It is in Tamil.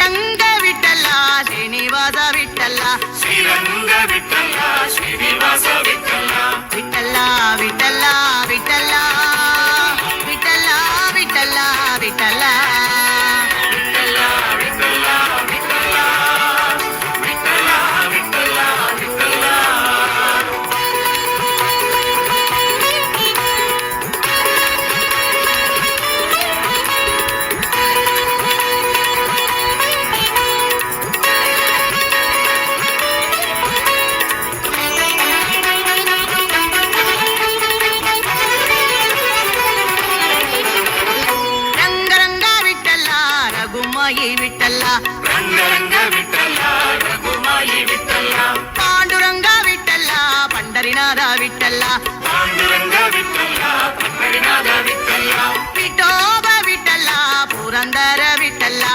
ஸ்ரீரங்க விட்டல்லா ஸ்ரீனிவாச விட்டல்லா. ஸ்ரீரங்க விட்டல்லா ஸ்ரீனிவாச விட்டல்லா. விட்டல்லா விட்டல்லா விட்டல்லா. விட்டல்லா விட்டல்லா விட்டல்லா. ரகுமாயி விட்டல்லா. ரங்கரங்க விட்டல்லா ரகுமாயி விட்டல்லா. பாண்டுரங்க விட்டல்லா பண்டரிநாதா விட்டல்லா. பாண்டுரங்க விட்டல்லா பண்டரிநாதா விட்டல்லா. விட்டோப விட்டல்லா புரந்தர விட்டல்லா.